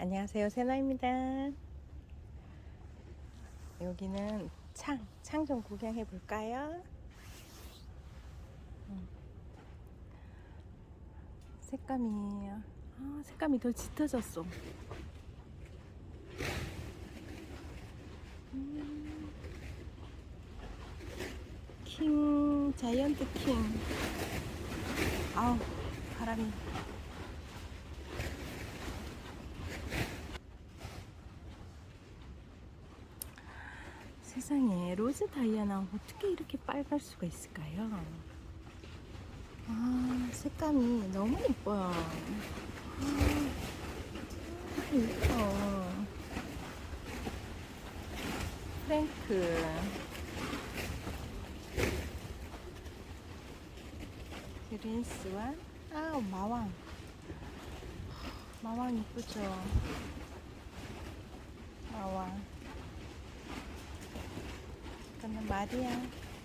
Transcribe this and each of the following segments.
안녕하세요 세나입니다 여기는 창, 창 좀 구경해 볼까요? 음. 색감이 아, 색감이 더 짙어졌어 음. 킹 자이언트 킹 아우 바람이 세상에 로즈 다이아나 어떻게 이렇게 빨갈 수가 있을까요? 아 색감이 너무 예뻐요. 아, 예뻐. 프랭크. 그린스와 아 마왕. 마왕 이쁘죠? 마왕. 이거는 마리아,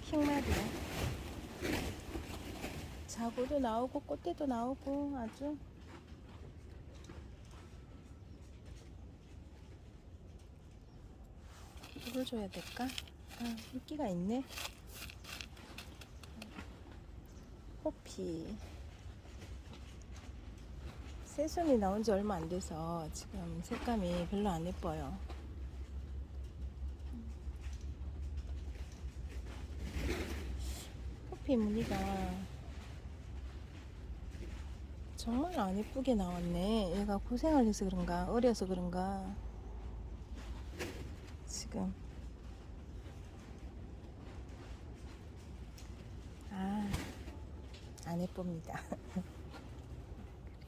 킹 마리아. 자구도 나오고 꽃대도 나오고 아주 이걸 줘야 될까? 아, 인기가 있네. 호피. 새순이 나온 지 얼마 안 돼서 지금 색감이 별로 안 예뻐요. 호피 무늬가 정말 안 예쁘게 나왔네. 얘가 고생을 해서 그런가, 어려서 그런가. 지금. 아, 안 예쁩니다.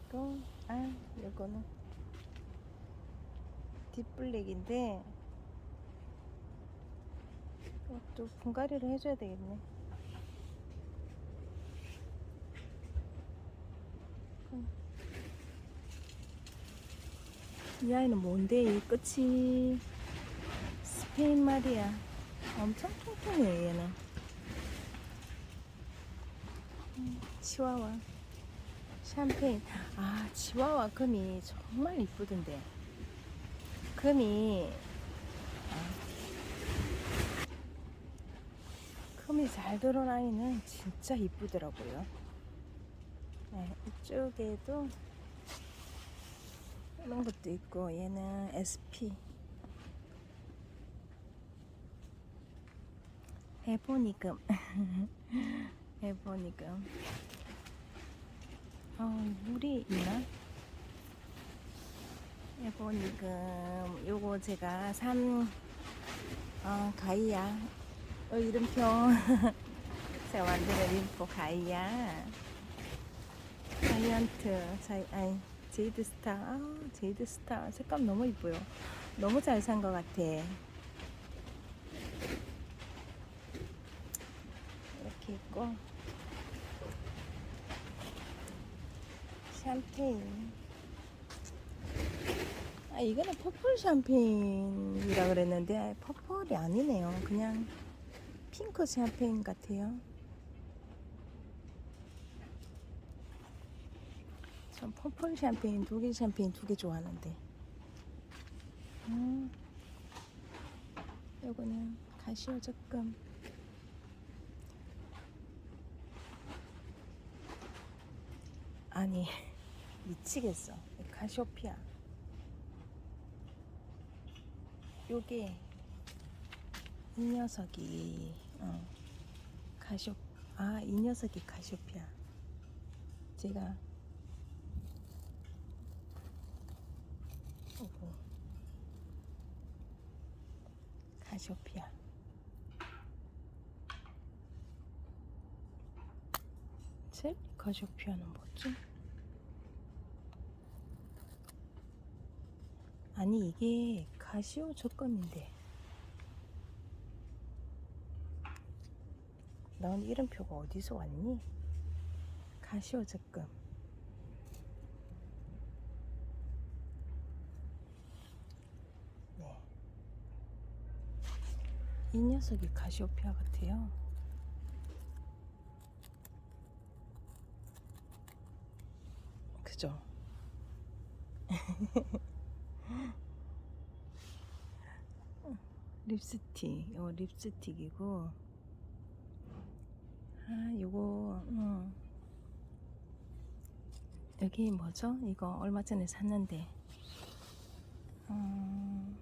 그리고, 아, 요거는 딥블랙인데, 또 분갈이를 해줘야 되겠네. 이 아이는 뭔데 이 끝이? 스페인 말이야. 엄청 통통해 얘는. 음, 치와와. 샴페인. 아 치와와 금이 정말 이쁘던데. 금이 아, 금이 잘 아이는 진짜 이쁘더라고요. 네, 이쪽에도 이런 것도 있고 얘는 SP 에보니금. 에보니금. 어 물이 있나? 에보니금. 요거 제가 산 어, 가이아. 어, 이름표. 제가 만드는 이름표 가이아. 자이언트. 자이 아니 제이드 스타. 아 제이드 스타. 색감 너무 이뻐요. 너무 잘 산 것 같아. 이렇게 있고. 샴페인. 아 이거는 퍼플 샴페인이라 그랬는데 퍼플이 아니네요. 그냥 핑크 샴페인 같아요 전 퍼플 샴페인, 독일 샴페인 두 개 좋아하는데. 음, 요거는 가시오 적금. 아니, 미치겠어. 가시오피아. 요게, 이 녀석이, 어, 가시오, 아, 이 녀석이 가시오피아. 제가 오고 가시오피아 젤 가시오피아는 뭐지? 아니 이게 가시오 적금인데 넌 이름표가 어디서 왔니? 가시오 적금 이 녀석이 가시오피아 같아요. 그죠? 립스틱, 이거 립스틱이고, 아, 이거 음. 여기 뭐죠? 이거 얼마 전에 샀는데, 음,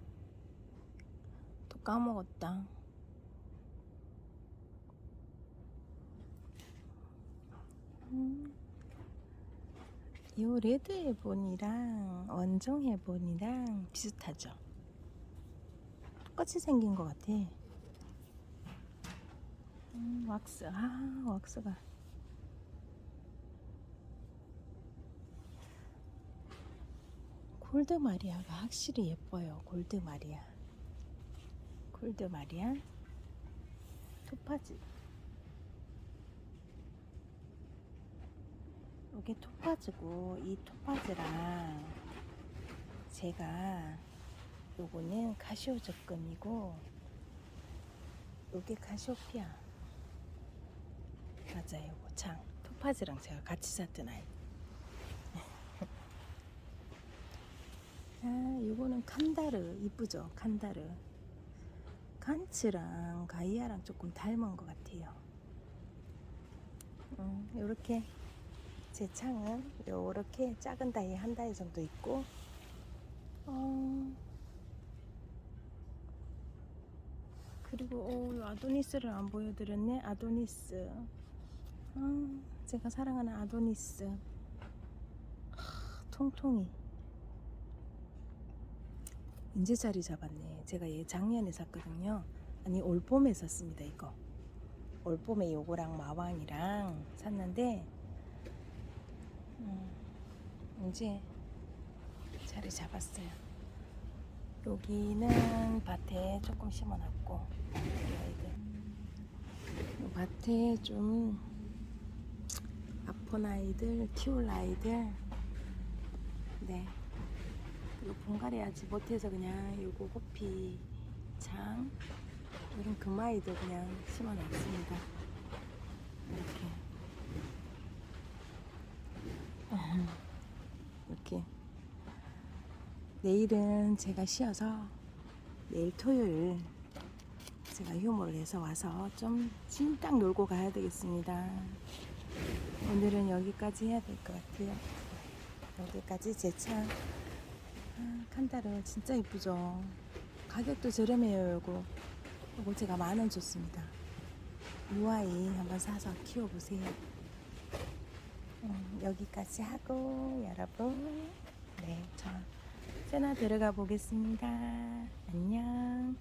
또 까먹었다. 요 레드 해본이랑 원정 해본이랑 비슷하죠? 똑같이 생긴 것 같아. 음, 왁스, 아, 왁스가. 골드 마리아가 확실히 예뻐요. 골드 마리아. 골드 마리아. 토파즈. 이게 토파즈고, 이 토파즈랑 제가 요거는 가시오 접근이고, 요게 가시오피아. 맞아요, 요거 창. 토파즈랑 제가 같이 샀던 아이. 아, 요거는 칸다르 이쁘죠? 칸다르. 간츠랑 가이아랑 조금 닮은 것 같아요. 음, 요렇게 제 창은 요렇게 작은 다이 한 다이 정도 있고, 어, 그리고 어, 요 아도니스를 안 보여드렸네. 아도니스. 아, 제가 사랑하는 아도니스. 하, 통통이. 이제 자리 잡았네. 제가 얘 작년에 샀거든요. 아니 올 봄에 샀습니다. 이거 올 봄에 요거랑 마왕이랑 샀는데 음, 이제 자리 잡았어요. 여기는 밭에 조금 심어놨고 아이들 요 밭에 좀 아픈 아이들 키울 아이들 네 그리고 분갈이 아직 못해서 그냥 요거 호피 장 이런 금아이도 그냥 심어놨습니다. 이렇게 이렇게 내일은 제가 쉬어서 내일 토요일 제가 휴무를 해서 와서 좀 찐딱 놀고 가야 되겠습니다. 오늘은 여기까지 해야 될 것 같아요. 여기까지 제 차. 아, 칸다르 진짜 이쁘죠. 가격도 저렴해요, 요거. 요거 제가 만 원 줬습니다. 이 아이 한번 사서 키워보세요. 음, 여기까지 하고 여러분, 네, 저 세나 들어가 보겠습니다. 안녕.